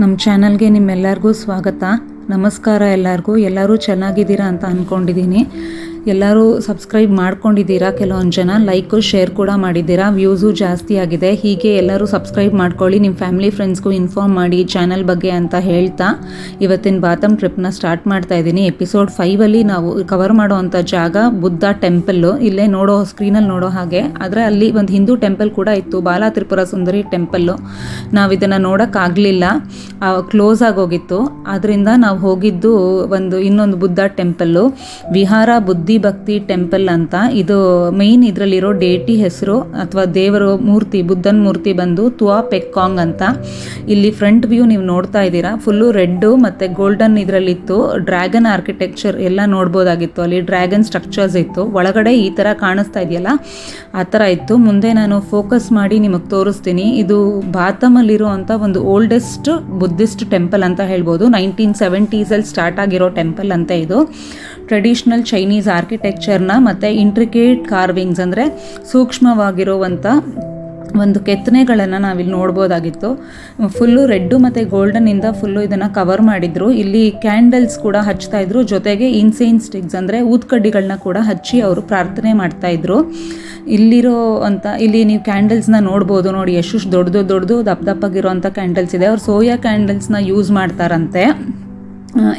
ನಮ್ಮ ಚಾನಲ್ಗೆ ನಿಮ್ಮೆಲ್ಲರಿಗೂ ಸ್ವಾಗತ. ನಮಸ್ಕಾರ ಎಲ್ಲರಿಗೂ. ಎಲ್ಲರೂ ಚೆನ್ನಾಗಿದ್ದೀರಾ ಅಂತ ಅಂದ್ಕೊಂಡಿದ್ದೀನಿ ಎಲ್ಲರೂ ಸಬ್ಸ್ಕ್ರೈಬ್ ಮಾಡ್ಕೊಂಡಿದ್ದೀರಾ? ಕೆಲವೊಂದು ಜನ ಲೈಕು ಶೇರ್ ಕೂಡ ಮಾಡಿದ್ದೀರಾ? ವ್ಯೂಸು ಜಾಸ್ತಿ ಆಗಿದೆ. ಹೀಗೆ ಎಲ್ಲರೂ ಸಬ್ಸ್ಕ್ರೈಬ್ ಮಾಡ್ಕೊಳ್ಳಿ. ನಿಮ್ಮ ಫ್ಯಾಮಿಲಿ ಫ್ರೆಂಡ್ಸ್ಗೂ ಇನ್ಫಾರ್ಮ್ ಮಾಡಿ ಚಾನಲ್ ಬಗ್ಗೆ ಅಂತ ಹೇಳ್ತಾ ಇವತ್ತಿನ ಬಾತಮ್ ಟ್ರಿಪ್ನ ಸ್ಟಾರ್ಟ್ ಮಾಡ್ತಾ ಇದ್ದೀನಿ. ಎಪಿಸೋಡ್ ಫೈವಲ್ಲಿ ನಾವು ಕವರ್ ಮಾಡುವಂಥ ಜಾಗ ಬುದ್ಧ ಟೆಂಪಲ್ಲು ಇಲ್ಲೇ ನೋಡೋ ಸ್ಕ್ರೀನಲ್ಲಿ ನೋಡೋ ಹಾಗೆ. ಆದರೆ ಅಲ್ಲಿ ಒಂದು ಹಿಂದೂ ಟೆಂಪಲ್ ಕೂಡ ಇತ್ತು. ಬಾಲ ತ್ರಿಪುರ ಸುಂದರಿ ಟೆಂಪಲ್ಲು ನಾವು ಇದನ್ನು ನೋಡೋಕ್ಕಾಗಲಿಲ್ಲ ಕ್ಲೋಸ್ ಆಗೋಗಿತ್ತು ಆದ್ದರಿಂದ ನಾವು ಹೋಗಿದ್ದು ಒಂದು ಇನ್ನೊಂದು ಬುದ್ಧ ಟೆಂಪಲ್ಲು ವಿಹಾರ ಬುದ್ಧಿ ಭಕ್ತಿ ಟೆಂಪಲ್ ಅಂತ. ಇದು ಮೇನ್ ಇದರಲ್ಲಿರೋ ಡೇಟಿ ಹೆಸರು ಅಥವಾ ದೇವರ ಮೂರ್ತಿ, ಬುದ್ಧನ ಮೂರ್ತಿ ಬಂದು ತುವಾ ಪೆಕ್ಕಾಂಗ್ ಅಂತ. ಇಲ್ಲಿ ಫ್ರಂಟ್ ವ್ಯೂ ನೀವು ನೋಡ್ತಾ ಇದ್ದೀರಾ. ಫುಲ್ಲು ರೆಡ್ಡು ಮತ್ತು ಗೋಲ್ಡನ್ ಇದರಲ್ಲಿತ್ತು. ಡ್ರ್ಯಾಗನ್ ಆರ್ಕಿಟೆಕ್ಚರ್ ಎಲ್ಲ ನೋಡ್ಬೋದಾಗಿತ್ತು. ಅಲ್ಲಿ ಡ್ರ್ಯಾಗನ್ ಸ್ಟ್ರಕ್ಚರ್ಸ್ ಇತ್ತು. ಒಳಗಡೆ ಈ ಥರ ಕಾಣಿಸ್ತಾ ಇದೆಯಲ್ಲ? ಆ ಥರ ಇತ್ತು. ಮುಂದೆ ನಾನು ಫೋಕಸ್ ಮಾಡಿ ನಿಮಗೆ ತೋರಿಸ್ತೀನಿ. ಇದು ಬಾತಮಲ್ಲಿರುವಂಥ ಒಂದು ಓಲ್ಡೆಸ್ಟ್ ಬುದ್ಧಿಸ್ಟ್ ಟೆಂಪಲ್ ಅಂತ ಹೇಳ್ಬೋದು. ನೈನ್ಟೀನ್ ಸೆವೆಂಟೀಸಲ್ಲಿ ಸ್ಟಾರ್ಟ್ ಆಗಿರೋ ಟೆಂಪಲ್ ಅಂತ ಇದು. ಟ್ರೆಡಿಷ್ನಲ್ ಚೈನೀಸ್ ಆರ್ಕಿಟೆಕ್ಚರ್ನ ಮತ್ತು ಇಂಟ್ರಿಕೇಟ್ ಕಾರ್ವಿಂಗ್ಸ್ ಅಂದರೆ ಸೂಕ್ಷ್ಮವಾಗಿರುವಂಥ ಒಂದು ಕೆತ್ತನೆಗಳನ್ನು ನಾವಿಲ್ಲಿ ನೋಡ್ಬೋದಾಗಿತ್ತು. ಫುಲ್ಲು ರೆಡ್ಡು ಮತ್ತು ಗೋಲ್ಡನಿಂದ ಫುಲ್ಲು ಇದನ್ನು ಕವರ್ ಮಾಡಿದ್ರು. ಇಲ್ಲಿ ಕ್ಯಾಂಡಲ್ಸ್ ಕೂಡ ಹಚ್ತಾ ಇದ್ರು. ಜೊತೆಗೆ ಇನ್ಸೇನ್ ಸ್ಟಿಕ್ಸ್ ಅಂದರೆ ಊದ್ಕಡ್ಡಿಗಳನ್ನ ಕೂಡ ಹಚ್ಚಿ ಅವರು ಪ್ರಾರ್ಥನೆ ಮಾಡ್ತಾ ಇದ್ರು. ಇಲ್ಲಿರೋ ಅಂತ, ಇಲ್ಲಿ ನೀವು ಕ್ಯಾಂಡಲ್ಸ್ನ ನೋಡ್ಬೋದು ನೋಡಿ. ಎಷ್ಟು ದೊಡ್ಡದು ದೊಡ್ಡದು ದಪ್ಪ ದಪ್ಪಗಿರೋಂಥ ಕ್ಯಾಂಡಲ್ಸ್ ಇದೆ. ಅವ್ರು ಸೋಯಾ ಕ್ಯಾಂಡಲ್ಸ್ನ ಯೂಸ್ ಮಾಡ್ತಾರಂತೆ.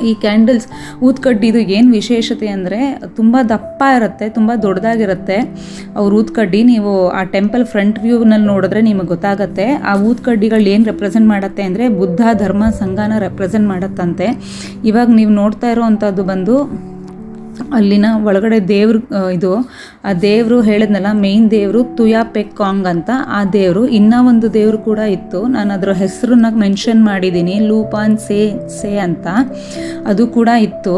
ಈ ಕ್ಯಾಂಡಲ್ಸ್ ಊದ್ಕಡ್ಡಿದು ಏನು ವಿಶೇಷತೆ ಅಂದರೆ ತುಂಬ ದಪ್ಪ ಇರುತ್ತೆ, ತುಂಬ ದೊಡ್ಡದಾಗಿರುತ್ತೆ. ಅವ್ರು ಊದ್ಕಡ್ಡಿ ನೀವು ಆ ಟೆಂಪಲ್ ಫ್ರಂಟ್ ವ್ಯೂನಲ್ಲಿ ನೋಡಿದ್ರೆ ನಿಮಗೆ ಗೊತ್ತಾಗುತ್ತೆ. ಆ ಊದ್ಕಡ್ಡಿಗಳು ಏನು ರೆಪ್ರೆಸೆಂಟ್ ಮಾಡುತ್ತೆ ಅಂದರೆ ಬುದ್ಧ, ಧರ್ಮ, ಸಂಘನ ರೆಪ್ರೆಸೆಂಟ್ ಮಾಡುತ್ತಂತೆ. ಇವಾಗ ನೀವು ನೋಡ್ತಾ ಇರೋವಂಥದ್ದು ಬಂದು ಅಲ್ಲಿನ ಒಳಗಡೆ ದೇವ್ರ ಇದು, ಆ ದೇವರು ಹೇಳಿದ್ನಲ್ಲ ಮೇನ್ ದೇವರು ತುಯಾ ಪೆಕ್ಕಾಂಗ್ ಅಂತ. ಆ ದೇವರು ಇನ್ನೂ ಒಂದು ದೇವರು ಕೂಡ ಇತ್ತು. ನಾನು ಅದರ ಹೆಸರನ್ನ ಮೆನ್ಷನ್ ಮಾಡಿದ್ದೀನಿ, ಲೂಪಾನ್ ಸೇ ಸೇ ಅಂತ. ಅದು ಕೂಡ ಇತ್ತು.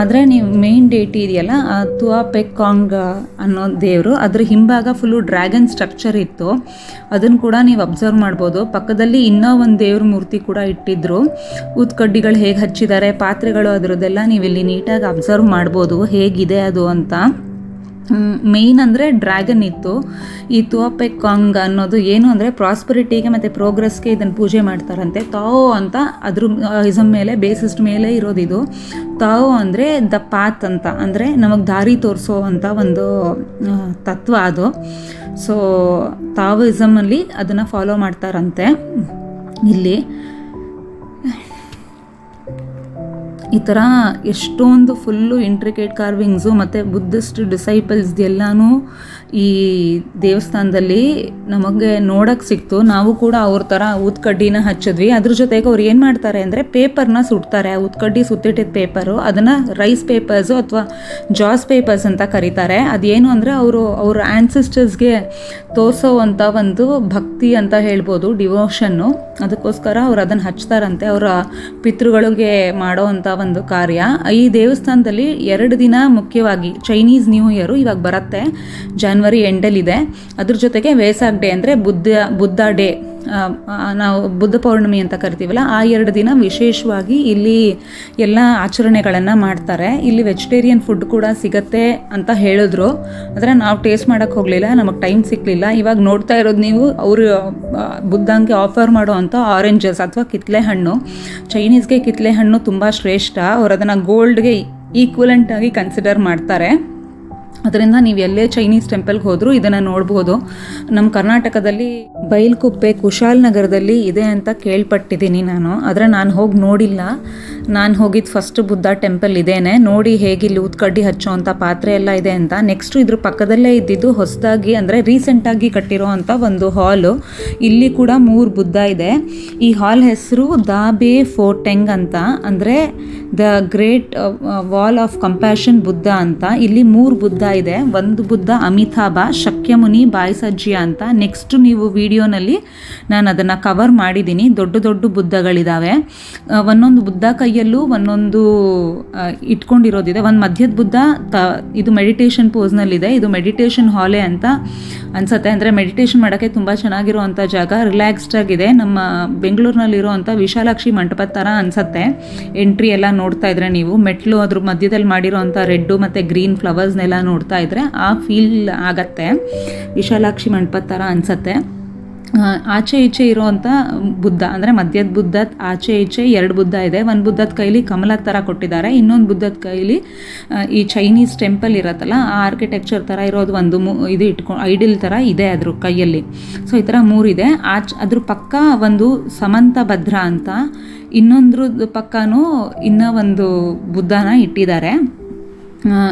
ಆದರೆ ನೀವು ಮೇನ್ ಡೇಟ್ ಇದೆಯಲ್ಲ, ಆ ತುಯಾ ಪೆಕ್ಕಾಂಗ್ ಅನ್ನೋ ದೇವರು, ಅದ್ರ ಹಿಂಭಾಗ ಫುಲ್ಲು ಡ್ರ್ಯಾಗನ್ ಸ್ಟ್ರಕ್ಚರ್ ಇತ್ತು. ಅದನ್ನು ಕೂಡ ನೀವು ಅಬ್ಸರ್ವ್ ಮಾಡ್ಬೋದು. ಪಕ್ಕದಲ್ಲಿ ಇನ್ನೂ ಒಂದು ದೇವ್ರ ಮೂರ್ತಿ ಕೂಡ ಇಟ್ಟಿದ್ರು. ಉತ್ಕಡ್ಡಿಗಳು ಹೇಗೆ ಹಚ್ಚಿದ್ದಾರೆ, ಪಾತ್ರೆಗಳು ಅದರದ್ದೆಲ್ಲ ನೀವು ಇಲ್ಲಿ ನೀಟಾಗಿ ಅಬ್ಸರ್ವ್ ಮಾಡ್ಬೋದು, ಹೇಗಿದೆ ಅದು ಅಂತ. ಮೇಯ್ನ್ ಅಂದರೆ ಡ್ರ್ಯಾಗನ್ ಇತ್ತು. ಈ ತುವಪೆಕಾಂಗ್ ಅನ್ನೋದು ಏನು ಅಂದರೆ ಪ್ರಾಸ್ಪರಿಟಿಗೆ ಮತ್ತು ಪ್ರೋಗ್ರೆಸ್ಗೆ ಇದನ್ನು ಪೂಜೆ ಮಾಡ್ತಾರಂತೆ. ತಾವು ಅಂತ ಅದ್ರ ಇಸಮ್ ಮೇಲೆ ಬೇಸಿಸ್ಟ್ ಮೇಲೆ ಇರೋದಿದು. ತಾವು ಅಂದರೆ ದ ಪಾತ್ ಅಂತ, ಅಂದರೆ ನಮಗೆ ದಾರಿ ತೋರಿಸೋ ಅಂತ ಒಂದು ತತ್ವ ಅದು. ಸೊ ತಾವಿಸಮಲ್ಲಿ ಅದನ್ನು ಫಾಲೋ ಮಾಡ್ತಾರಂತೆ. ಇಲ್ಲಿ ಈ ಥರ ಎಷ್ಟೊಂದು ಫುಲ್ಲು ಇಂಟ್ರಿಕೇಟ್ ಕಾರ್ವಿಂಗ್ಸು ಮತ್ತು ಬುದ್ಧಿಸ್ಟ್ ಡಿಸೈಪಲ್ಸ್ ಎಲ್ಲನೂ ಈ ದೇವಸ್ಥಾನದಲ್ಲಿ ನಮಗೆ ನೋಡೋಕ್ಕೆ ಸಿಕ್ತು. ನಾವು ಕೂಡ ಅವ್ರ ಥರ ಊದ್ಕಡ್ಡಿನ ಹಚ್ಚಿದ್ವಿ. ಅದ್ರ ಜೊತೆಗೆ ಅವ್ರು ಏನು ಮಾಡ್ತಾರೆ ಅಂದರೆ ಪೇಪರ್ನ ಸುಡ್ತಾರೆ ಉತ್ಕಡ್ಡಿ ಸುತ್ತಿಟ್ಟಿದ್ದ ಪೇಪರು ಅದನ್ನು ರೈಸ್ ಪೇಪರ್ಸು ಅಥವಾ ಜಾಸ್ ಪೇಪರ್ಸ್ ಅಂತ ಕರೀತಾರೆ. ಅದೇನು ಅಂದರೆ ಅವರು ಅವ್ರ ಆ್ಯನ್ಸಿಸ್ಟರ್ಸ್ಗೆ ತೋರಿಸೋವಂಥ ಒಂದು ಭಕ್ತಿ ಅಂತ ಹೇಳ್ಬೋದು ಡಿವೋಷನ್ನು ಅದಕ್ಕೋಸ್ಕರ ಅವ್ರು ಅದನ್ನು ಹಚ್ತಾರಂತೆ. ಅವರ ಪಿತೃಗಳಿಗೆ ಮಾಡೋ ಅಂಥ ಒಂದು ಕಾರ್ಯ. ಈ ದೇವಸ್ಥಾನದಲ್ಲಿ ಎರಡು ದಿನ ಮುಖ್ಯವಾಗಿ ಚೈನೀಸ್ ನ್ಯೂ ಇಯರು ಇವಾಗ ಬರುತ್ತೆ. ಜಾನ್ವರಿ ಎಂಡಲ್ಲಿದೆ ಅದ್ರ ಜೊತೆಗೆ ವೇಸಾಕ್ ಡೇ ಅಂದರೆ ಬುದ್ಧ ಬುದ್ಧ ಡೇ ನಾವು ಬುದ್ಧ ಪೌರ್ಣಮಿ ಅಂತ ಕರಿತೀವಲ್ಲ, ಆ ಎರಡು ದಿನ ವಿಶೇಷವಾಗಿ ಇಲ್ಲಿ ಎಲ್ಲ ಆಚರಣೆಗಳನ್ನು ಮಾಡ್ತಾರೆ. ಇಲ್ಲಿ ವೆಜಿಟೇರಿಯನ್ ಫುಡ್ ಕೂಡ ಸಿಗತ್ತೆ ಅಂತ ಹೇಳಿದ್ರು. ಆದರೆ ನಾವು ಟೇಸ್ಟ್ ಮಾಡೋಕ್ಕೆ ಹೋಗಲಿಲ್ಲ, ನಮಗೆ ಟೈಮ್ ಸಿಕ್ಕಲಿಲ್ಲ ಇವಾಗ ನೋಡ್ತಾ ಇರೋದು ನೀವು, ಅವರು ಬುದ್ಧಂಗೆ ಆಫರ್ ಮಾಡೋ ಅಂಥ ಆರೆಂಜಸ್ ಅಥವಾ ಕಿತ್ಲೆ ಹಣ್ಣು ಚೈನೀಸ್ಗೆ ಕಿತ್ಲೆ ಹಣ್ಣು ತುಂಬ ಶ್ರೇಷ್ಠ. ಅವ್ರು ಅದನ್ನು ಗೋಲ್ಡ್ಗೆ ಈಕ್ವಲೆಂಟ್ ಆಗಿ ಕನ್ಸಿಡರ್ ಮಾಡ್ತಾರೆ. ಅದರಿಂದ ನೀವು ಎಲ್ಲೇ ಚೈನೀಸ್ ಟೆಂಪಲ್ಗೆ ಹೋದರೂ ಇದನ್ನು ನೋಡ್ಬೋದು. ನಮ್ಮ ಕರ್ನಾಟಕದಲ್ಲಿ ಬೈಲ್ಕುಪ್ಪೆ ಕುಶಾಲನಗರದಲ್ಲಿ ಇದೆ ಅಂತ ಕೇಳ್ಪಟ್ಟಿದ್ದೀನಿ ನಾನು. ಆದರೆ ನಾನು ಹೋಗಿ ನೋಡಿಲ್ಲ. ನಾನು ಹೋಗಿದ್ದು ಫಸ್ಟ್ ಬುದ್ಧ ಟೆಂಪಲ್ ಇದೇನೆ, ನೋಡಿ ಹೇಗೆ ಇಲ್ಲಿ ಊದ್ಕಡ್ಡಿ ಹಚ್ಚೋ ಅಂಥ ಪಾತ್ರೆ ಎಲ್ಲ ಇದೆ ಅಂತ. ನೆಕ್ಸ್ಟು ಇದ್ರ ಪಕ್ಕದಲ್ಲೇ ಇದ್ದಿದ್ದು ಹೊಸದಾಗಿ ಅಂದರೆ ರೀಸೆಂಟಾಗಿ ಕಟ್ಟಿರೋ ಅಂಥ ಒಂದು ಹಾಲು ಇಲ್ಲಿ ಕೂಡ ಮೂರು ಬುದ್ಧ ಇದೆ. ಈ ಹಾಲ್ ಹೆಸರು ದಾಬೆ ಫೋರ್ಟೆಂಗ್ ಅಂತ. ಅಂದರೆ the great wall of compassion Buddha ಅಂತ. ಇಲ್ಲಿ ಮೂರು ಬುದ್ಧ ಇದೆ. ಒಂದು ಬುದ್ಧ ಅಮಿತಾಭ, ಶಕ್ಯಮುನಿ ಬಾಯಿಸಜ್ಜಿ ಅಂತ. ನೆಕ್ಸ್ಟ್ ನೀವು ವಿಡಿಯೋನಲ್ಲಿ ನಾನು ಅದನ್ನು ಕವರ್ ಮಾಡಿದ್ದೀನಿ ದೊಡ್ಡ ದೊಡ್ಡ ಬುದ್ಧಗಳಿದ್ದಾವೆ ಒಂದೊಂದು ಬುದ್ಧ ಕೈಯಲ್ಲೂ ಒಂದೊಂದು ಇಟ್ಕೊಂಡಿರೋದಿದೆ. ಒಂದು ಮಧ್ಯದ ಬುದ್ಧ ತ, ಇದು ಮೆಡಿಟೇಷನ್ ಪೋಸ್ನಲ್ಲಿದೆ ಇದು ಮೆಡಿಟೇಷನ್ ಹಾಲೆ ಅಂತ ಅನ್ಸುತ್ತೆ. ಅಂದರೆ ಮೆಡಿಟೇಷನ್ ಮಾಡೋಕ್ಕೆ ತುಂಬ ಚೆನ್ನಾಗಿರುವಂಥ ಜಾಗ ರಿಲ್ಯಾಕ್ಸ್ಡ್ ಆಗಿದೆ. ನಮ್ಮ ಬೆಂಗಳೂರಿನಲ್ಲಿರುವಂಥ ವಿಶಾಲಾಕ್ಷಿ ಮಂಟಪದ ಥರ ಅನ್ಸುತ್ತೆ. ಎಂಟ್ರಿ ಎಲ್ಲ ನೋಡ್ತಾ ಇದ್ರೆ ನೀವು. ಮೆಟ್ಲು ಅದ್ರ ಮಧ್ಯದಲ್ಲಿ ಮಾಡಿರೋವಂಥ ರೆಡ್ಡು ಮತ್ತು ಗ್ರೀನ್ ಫ್ಲವರ್ಸ್ನೆಲ್ಲ ನೋಡ್ತಾ ಇದ್ರೆ ಆ ಫೀಲ್ ಆಗತ್ತೆ. ವಿಶಾಲಾಕ್ಷಿ ಮಂಟಪದ ಥರ ಅನ್ಸುತ್ತೆ. ಆಚೆ ಈಚೆ ಇರೋವಂಥ ಬುದ್ಧ, ಅಂದರೆ ಮಧ್ಯದ ಬುದ್ಧ ಆಚೆ ಈಚೆ ಎರಡು ಬುದ್ಧ ಇದೆ. ಒಂದು ಬುದ್ಧದ ಕೈಲಿ ಕಮಲ ಥರ ಕೊಟ್ಟಿದ್ದಾರೆ, ಇನ್ನೊಂದು ಬುದ್ಧದ ಕೈಲಿ ಈ ಚೈನೀಸ್ ಟೆಂಪಲ್ ಇರತ್ತಲ್ಲ, ಆ ಆರ್ಕಿಟೆಕ್ಚರ್ ಥರ ಇರೋದು ಒಂದು ಮು, ಇದು ಇಟ್ಕೊಂಡು ಐಡಿಲ್ ಥರ ಇದೆ ಅದ್ರ ಕೈಯಲ್ಲಿ. ಸೊ ಈ ಥರ ಮೂರಿದೆ ಆಚ್, ಅದ್ರ ಪಕ್ಕ ಒಂದು ಸಮಂತ ಭದ್ರ ಅಂತ ಇನ್ನೊಂದ್ರ ಪಕ್ಕನೂ ಇನ್ನೂ ಒಂದು ಬುದ್ಧನ ಇಟ್ಟಿದ್ದಾರೆ.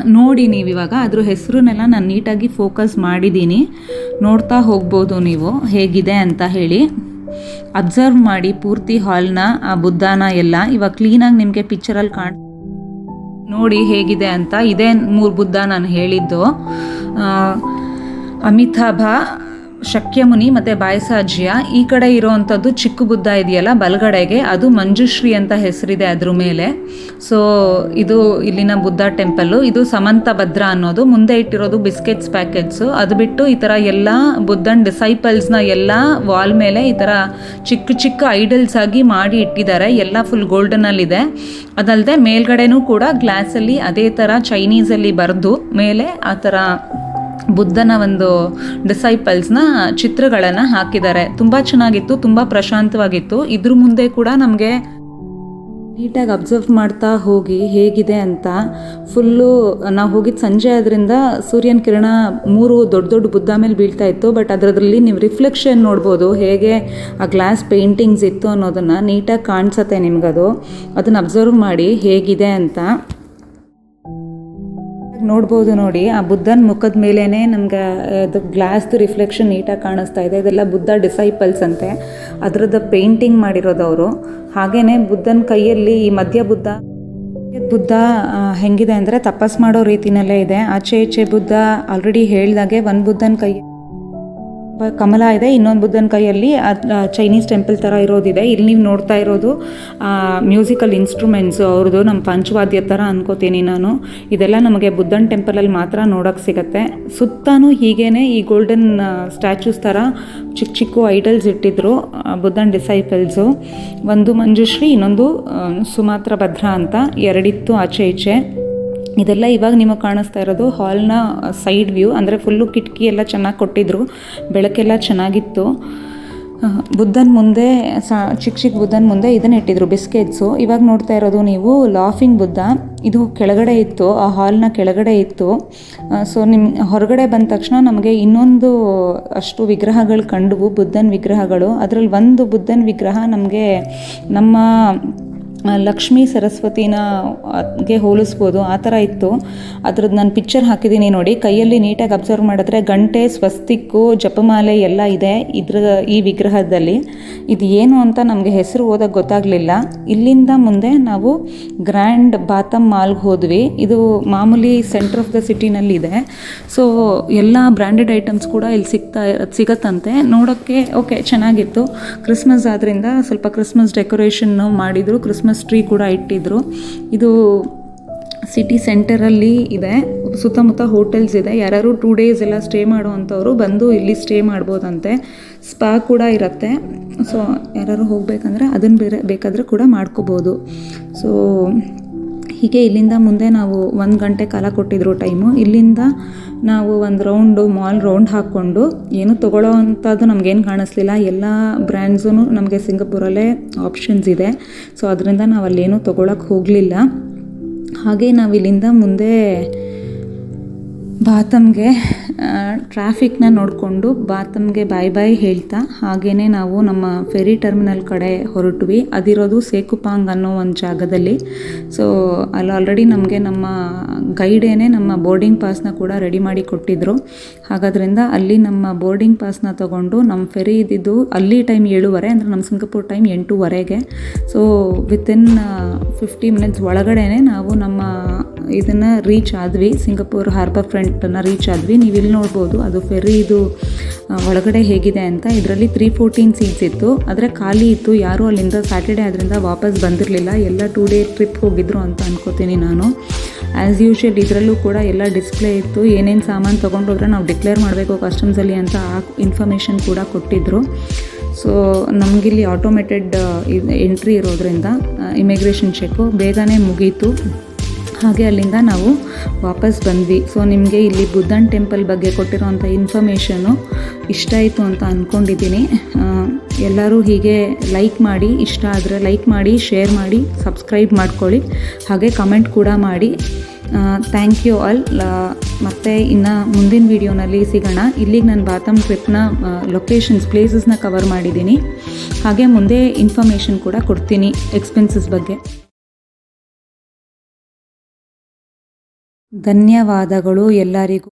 ನೋಡಿ ನೀವು ಇವಾಗ ಅದ್ರ ಹೆಸರನ್ನೆಲ್ಲ ನಾನು ನೀಟಾಗಿ ಫೋಕಸ್ ಮಾಡಿದ್ದೀನಿ ನೋಡ್ತಾ ಹೋಗ್ಬೋದು ನೀವು. ಹೇಗಿದೆ ಅಂತ ಹೇಳಿ. ಅಬ್ಸರ್ವ್ ಮಾಡಿ ಪೂರ್ತಿ ಹಾಲ್ನ ಆ ಬುದ್ಧನ ಎಲ್ಲ. ಇವಾಗ ಕ್ಲೀನಾಗಿ ನಿಮಗೆ ಪಿಕ್ಚರಲ್ಲಿ ಕಾಣ್ ನೋಡಿ ಹೇಗಿದೆ ಅಂತ. ಇದೇ ಮೂರು ಬುದ್ಧ ನಾನು ಹೇಳಿದ್ದು. ಅಮಿತಾಭ ಶಕ್ಯಮುನಿ ಮತ್ತು ಬಾಯಸಾಜಿಯ ಈ ಕಡೆ ಇರೋವಂಥದ್ದು ಚಿಕ್ಕ ಬುದ್ಧ ಇದೆಯಲ್ಲ, ಬಲಗಡೆಗೆ, ಅದು ಮಂಜುಶ್ರೀ ಅಂತ ಹೆಸರಿದೆ ಅದ್ರ ಮೇಲೆ. ಸೊ ಇದು ಇಲ್ಲಿನ ಬುದ್ಧ ಟೆಂಪಲ್ಲು. ಇದು ಸಮಂತ ಭದ್ರ ಅನ್ನೋದು. ಮುಂದೆ ಇಟ್ಟಿರೋದು ಬಿಸ್ಕೆಟ್ಸ್ ಪ್ಯಾಕೆಟ್ಸು. ಅದು ಬಿಟ್ಟು ಈ ಥರ ಎಲ್ಲ ಬುದ್ಧನ್ ಡಿಸೈಪಲ್ಸ್ನ ಎಲ್ಲ ವಾಲ್ ಮೇಲೆ ಈ ಥರ ಚಿಕ್ಕ ಚಿಕ್ಕ ಐಡಲ್ಸ್ ಆಗಿ ಮಾಡಿ ಇಟ್ಟಿದ್ದಾರೆ. ಎಲ್ಲ ಫುಲ್ ಗೋಲ್ಡನಲ್ಲಿದೆ. ಅದಲ್ಲದೆ ಮೇಲ್ಗಡೆನೂ ಕೂಡ ಗ್ಲಾಸಲ್ಲಿ ಅದೇ ಥರ ಚೈನೀಸಲ್ಲಿ ಬರೆದು ಮೇಲೆ ಆ ಥರ ಬುದ್ಧನ ಒಂದು ಡಿಸೈಪಲ್ಸ್ನ ಚಿತ್ರಗಳನ್ನು ಹಾಕಿದ್ದಾರೆ. ತುಂಬ ಚೆನ್ನಾಗಿತ್ತು, ತುಂಬ ಪ್ರಶಾಂತವಾಗಿತ್ತು. ಇದ್ರ ಮುಂದೆ ಕೂಡ ನಮಗೆ ನೀಟಾಗಿ ಅಬ್ಸರ್ವ್ ಮಾಡ್ತಾ ಹೋಗಿ ಹೇಗಿದೆ ಅಂತ ಫುಲ್ಲು ನಾವು ಹೋಗಿದ್ದ ಸಂಜೆ ಆದ್ರಿಂದ ಸೂರ್ಯನ ಕಿರಣ ಮೂರು ದೊಡ್ಡ ದೊಡ್ಡ ಬುದ್ಧ ಮೇಲೆ ಬೀಳ್ತಾ ಇತ್ತು. ಬಟ್ ಅದರಲ್ಲಿ ನೀವು ರಿಫ್ಲೆಕ್ಷನ್ ನೋಡ್ಬೋದು, ಹೇಗೆ ಆ ಗ್ಲಾಸ್ ಪೇಂಟಿಂಗ್ಸ್ ಇತ್ತು ಅನ್ನೋದನ್ನು ನೀಟಾಗಿ ಕಾಣಿಸತ್ತೆ ನಿಮಗದು. ಅದನ್ನು ಅಬ್ಸರ್ವ್ ಮಾಡಿ ಹೇಗಿದೆ ಅಂತ. ನೋಡ್ಬೋದು ನೋಡಿ. ಆ ಬುದ್ಧನ ಮುಖದ ಮೇಲೇ ನಮ್ಗೆ ಅದು ಗ್ಲಾಸ್ದು ರಿಫ್ಲೆಕ್ಷನ್ ನೀಟಾಗಿ ಕಾಣಿಸ್ತಾ ಇದೆ. ಇದೆಲ್ಲ ಬುದ್ಧ ಡಿಸೈಪಲ್ಸ್ ಅಂತೆ. ಅದರದ್ದು ಪೇಂಟಿಂಗ್ ಮಾಡಿರೋದು ಅವರು. ಹಾಗೇನೆ ಬುದ್ಧನ ಕೈಯಲ್ಲಿ ಈ ಮಧ್ಯ ಬುದ್ಧ ಬುದ್ಧ ಹೆಂಗಿದೆ ಅಂದರೆ ತಪಸ್ ಮಾಡೋ ರೀತಿನಲ್ಲೇ ಇದೆ. ಆಚೆ ಈಚೆ ಬುದ್ಧ ಆಲ್ರೆಡಿ ಹೇಳ್ದಾಗೆ ಒಂದು ಬುದ್ಧನ ಕೈ ಕಮಲ ಇದೆ, ಇನ್ನೊಂದು ಬುದ್ಧನ ಕೈಯಲ್ಲಿ ಚೈನೀಸ್ ಟೆಂಪಲ್ ಥರ ಇರೋದಿದೆ. ಇಲ್ಲಿ ನೀವು ನೋಡ್ತಾ ಇರೋದು ಮ್ಯೂಸಿಕಲ್ ಇನ್ಸ್ಟ್ರೂಮೆಂಟ್ಸು ಅವ್ರದ್ದು ನಮ್ಮ ಪಂಚವಾದ್ಯ ಥರ ಅನ್ಕೋತೀನಿ ನಾನು. ಇದೆಲ್ಲ ನಮಗೆ ಬುದ್ಧನ ಟೆಂಪಲಲ್ಲಿ ಮಾತ್ರ ನೋಡೋಕ್ಕೆ ಸಿಗತ್ತೆ. ಸುತ್ತಾನೂ ಹೀಗೇನೆ ಈ ಗೋಲ್ಡನ್ ಸ್ಟ್ಯಾಚ್ಯೂಸ್ ಥರ ಚಿಕ್ಕ ಚಿಕ್ಕ ಐಡಲ್ಸ್ ಇಟ್ಟಿದ್ರು ಬುದ್ಧನ ಡಿಸೈಪಲ್ಸು ಒಂದು ಮಂಜುಶ್ರೀ, ಇನ್ನೊಂದು ಸುಮಾತ್ರ ಭದ್ರ ಅಂತ, ಎರಡಿತ್ತು ಆಚೆ ಈಚೆ. ಇದೆಲ್ಲ ಇವಾಗ ನಿಮಗೆ ಕಾಣಿಸ್ತಾ ಇರೋದು ಹಾಲ್ನ ಸೈಡ್ ವ್ಯೂ, ಅಂದರೆ ಫುಲ್ಲು ಕಿಟಕಿ ಎಲ್ಲ ಚೆನ್ನಾಗಿ ಕೊಟ್ಟಿದ್ರು, ಬೆಳಕೆಲ್ಲ ಚೆನ್ನಾಗಿತ್ತು. ಬುದ್ಧನ ಮುಂದೆ ಸಾ ಚಿಕ್ಕ ಚಿಕ್ಕ ಬುದ್ಧನ ಮುಂದೆ ಇದನ್ನು ಇಟ್ಟಿದ್ರು, ಬಿಸ್ಕೆಟ್ಸು. ಇವಾಗ ನೋಡ್ತಾ ಇರೋದು ನೀವು ಲಾಫಿಂಗ್ ಬುದ್ಧ. ಇದು ಕೆಳಗಡೆ ಇತ್ತು, ಆ ಹಾಲ್ನ ಕೆಳಗಡೆ ಇತ್ತು. ಸೊ ನಿಮ್ಮ ಹೊರಗಡೆ ಬಂದ ತಕ್ಷಣ ನಮಗೆ ಇನ್ನೊಂದು ಅಷ್ಟು ವಿಗ್ರಹಗಳು ಕಂಡವು, ಬುದ್ಧನ ವಿಗ್ರಹಗಳು. ಅದರಲ್ಲಿ ಒಂದು ಬುದ್ಧನ ವಿಗ್ರಹ ನಮಗೆ ನಮ್ಮ ಲಕ್ಷ್ಮೀ ಸರಸ್ವತಿನ ಗೆ ಹೋಲಿಸ್ಬೋದು, ಆ ಥರ ಇತ್ತು. ಅದ್ರದ್ದು ನಾನು ಪಿಕ್ಚರ್ ಹಾಕಿದ್ದೀನಿ ನೋಡಿ. ಕೈಯಲ್ಲಿ ನೀಟಾಗಿ ಅಬ್ಸರ್ವ್ ಮಾಡಿದ್ರೆ ಗಂಟೆ, ಸ್ವಸ್ತಿಕ್ಕು, ಜಪಮಾಲೆ ಎಲ್ಲ ಇದೆ ಇದ್ರ, ಈ ವಿಗ್ರಹದಲ್ಲಿ. ಇದು ಏನು ಅಂತ ನಮಗೆ ಹೆಸರು ಓದೋಕ್ಕೆ ಗೊತ್ತಾಗಲಿಲ್ಲ. ಇಲ್ಲಿಂದ ಮುಂದೆ ನಾವು ಗ್ರ್ಯಾಂಡ್ ಬಾತಮ್ ಮಾಲ್ಗೆ ಹೋದ್ವಿ. ಇದು ಮಾಮೂಲಿ ಸೆಂಟರ್ ಆಫ್ ದ ಸಿಟಿನಲ್ಲಿದೆ ಸೊ ಎಲ್ಲ ಬ್ರ್ಯಾಂಡೆಡ್ ಐಟಮ್ಸ್ ಕೂಡ ಇಲ್ಲಿ ಸಿಗ್ತಾ, ಸಿಗತ್ತಂತೆ. ನೋಡೋಕ್ಕೆ ಓಕೆ ಚೆನ್ನಾಗಿತ್ತು. ಕ್ರಿಸ್ಮಸ್ ಆದ್ದರಿಂದ ಸ್ವಲ್ಪ ಕ್ರಿಸ್ಮಸ್ ಡೆಕೋರೇಷನ್ನು ಮಾಡಿದರು. ಕ್ರಿಸ್ಮಸ್ ಟ್ರೀ ಕೂಡ ಇಟ್ಟಿದ್ರು. ಇದು ಸಿಟಿ ಸೆಂಟರಲ್ಲಿ ಇದೆ. ಸುತ್ತಮುತ್ತ ಹೋಟೆಲ್ಸ್ ಇದೆ. ಯಾರು ಟೂ ಡೇಸ್ ಎಲ್ಲ ಸ್ಟೇ ಮಾಡುವಂಥವ್ರು ಬಂದು ಇಲ್ಲಿ ಸ್ಟೇ ಮಾಡ್ಬೋದಂತೆ. ಸ್ಪಾ ಕೂಡ ಇರುತ್ತೆ. ಸೊ ಯಾರು ಹೋಗಬೇಕಂದ್ರೆ ಅದನ್ನು ಬೇರೆ ಬೇಕಾದರೆ ಕೂಡ ಮಾಡ್ಕೋಬೋದು. ಸೊ ಹೀಗೆ ಇಲ್ಲಿಂದ ಮುಂದೆ ನಾವು ಒಂದು ಗಂಟೆ ಕಾಲ ಕೊಟ್ಟಿದ್ರು ಟೈಮು ಇಲ್ಲಿಂದ ನಾವು ಒಂದು ರೌಂಡು ಮಾಲ್ ರೌಂಡ್ ಹಾಕ್ಕೊಂಡು ಏನು ತೊಗೊಳ್ಳೋ ಅಂಥದ್ದು ನಮಗೇನು ಕಾಣಿಸ್ಲಿಲ್ಲ. ಎಲ್ಲ ಬ್ರ್ಯಾಂಡ್ಸೂ ನಮಗೆ ಸಿಂಗಪುರಲ್ಲೇ ಆಪ್ಷನ್ಸ್ ಇದೆ. ಸೊ ಅದರಿಂದ ನಾವು ಅಲ್ಲೇನು ತೊಗೊಳಕ್ಕೆ ಹೋಗಲಿಲ್ಲ. ಹಾಗೆ ನಾವು ಇಲ್ಲಿಂದ ಮುಂದೆ ಬಾತಮ್ಗೆ ಟ್ರಾಫಿಕ್ನ ನೋಡಿಕೊಂಡು ಬಾತಮ್ಗೆ ಬಾಯ್ ಬಾಯ್ ಹೇಳ್ತಾ ಹಾಗೇ ನಾವು ನಮ್ಮ ಫೆರಿ ಟರ್ಮಿನಲ್ ಕಡೆ ಹೊರಟ್ವಿ. ಅದಿರೋದು ಸೇಕುಪಾಂಗ್ ಅನ್ನೋ ಒಂದು ಜಾಗದಲ್ಲಿ. ಸೊ ಅಲ್ಲಿ ಆಲ್ರೆಡಿ ನಮಗೆ ನಮ್ಮ ಗೈಡೇನೆ ನಮ್ಮ ಬೋರ್ಡಿಂಗ್ ಪಾಸ್ನ ಕೂಡ ರೆಡಿ ಮಾಡಿ ಕೊಟ್ಟಿದ್ದರು ಹಾಗಾದ್ರಿಂದ ಅಲ್ಲಿ ನಮ್ಮ ಬೋರ್ಡಿಂಗ್ ಪಾಸ್ನ ತಗೊಂಡು ನಮ್ಮ ಫೆರಿ ಇದ್ದಿದ್ದು ಅಲ್ಲಿ ಟೈಮ್ ಏಳುವರೆ, ಅಂದರೆ ನಮ್ಮ ಸಿಂಗಾಪುರ್ ಟೈಮ್ ಎಂಟೂವರೆಗೆ. ಸೊ ವಿತಿನ್ ಫಿಫ್ಟಿ ಮಿನಿಟ್ಸ್ ಒಳಗಡೆ ನಾವು ನಮ್ಮ ಇದನ್ನು ರೀಚ್ ಆದ್ವಿ. ಸಿಂಗಾಪುರ್ ಹಾರ್ಬರ್ ಫ್ರಂಟನ್ನು ರೀಚ್ ಆದ್ವಿ. ನೀವು ಇಲ್ಲಿ ನೋಡ್ಬೋದು, ಅದು ಫೆರಿ ಇದು ಒಳಗಡೆ ಹೇಗಿದೆ ಅಂತ. ಇದರಲ್ಲಿ ತ್ರೀ ಫೋರ್ಟೀನ್ ಸೀಟ್ಸ್ ಇತ್ತು. ಆದರೆ ಖಾಲಿ ಇತ್ತು. ಯಾರೂ ಅಲ್ಲಿಂದ ಸ್ಯಾಟರ್ಡೇ ಆದ್ರಿಂದ ವಾಪಸ್ ಬಂದಿರಲಿಲ್ಲ. ಎಲ್ಲ ಟೂ ಡೇ ಟ್ರಿಪ್ ಹೋಗಿದ್ರು ಅಂತ ಅನ್ಕೋತೀನಿ ನಾನು. ಆ್ಯಸ್ ಯೂಶ್ವಲ್ ಇದರಲ್ಲೂ ಕೂಡ ಎಲ್ಲ ಡಿಸ್ಪ್ಲೇ ಇತ್ತು. ಏನೇನು ಸಾಮಾನು ತೊಗೊಂಡೋದ್ರೆ ನಾವು ಡಿಕ್ಲೇರ್ ಮಾಡಬೇಕು ಕಸ್ಟಮ್ಸಲ್ಲಿ ಅಂತ ಆ ಇನ್ಫಾರ್ಮೇಷನ್ ಕೂಡ ಕೊಟ್ಟಿದ್ದರು ಸೊ ನಮಗಿಲ್ಲಿ ಆಟೋಮೇಟೆಡ್ ಎಂಟ್ರಿ ಇರೋದ್ರಿಂದ ಇಮಿಗ್ರೇಷನ್ ಚೆಕ್ಕು ಬೇಗನೆ ಮುಗೀತು. ಹಾಗೆ ಅಲ್ಲಿಂದ ನಾವು ವಾಪಸ್ ಬಂದ್ವಿ. ಸೊ ನಿಮಗೆ ಇಲ್ಲಿ ಬುದ್ಧನ್ ಟೆಂಪಲ್ ಬಗ್ಗೆ ಕೊಟ್ಟಿರೋಂಥ ಇನ್ಫಾರ್ಮೇಷನು ಇಷ್ಟ ಆಯಿತು ಅಂತ ಅಂದ್ಕೊಂಡಿದ್ದೀನಿ ಎಲ್ಲರೂ ಹೀಗೆ ಲೈಕ್ ಮಾಡಿ, ಇಷ್ಟ ಆದರೆ ಲೈಕ್ ಮಾಡಿ ಶೇರ್ ಮಾಡಿ ಸಬ್ಸ್ಕ್ರೈಬ್ ಮಾಡ್ಕೊಳ್ಳಿ. ಹಾಗೆ ಕಮೆಂಟ್ ಕೂಡ ಮಾಡಿ. ಥ್ಯಾಂಕ್ ಯು ಆಲ್ ಮತ್ತು ಇನ್ನು ಮುಂದಿನ ವೀಡಿಯೋನಲ್ಲಿ ಸಿಗೋಣ. ಇಲ್ಲಿಗೆ ನಾನು ಬಾತಮ್ ಟ್ರಿಪ್ನ ಲೊಕೇಶನ್ಸ್ ಪ್ಲೇಸಸ್ನ ಕವರ್ ಮಾಡಿದ್ದೀನಿ. ಹಾಗೆ ಮುಂದೆ ಇನ್ಫಾರ್ಮೇಷನ್ ಕೂಡ ಕೊಡ್ತೀನಿ ಎಕ್ಸ್ಪೆನ್ಸಸ್ ಬಗ್ಗೆ. ಧನ್ಯವಾದಗಳು ಎಲ್ಲರಿಗೂ.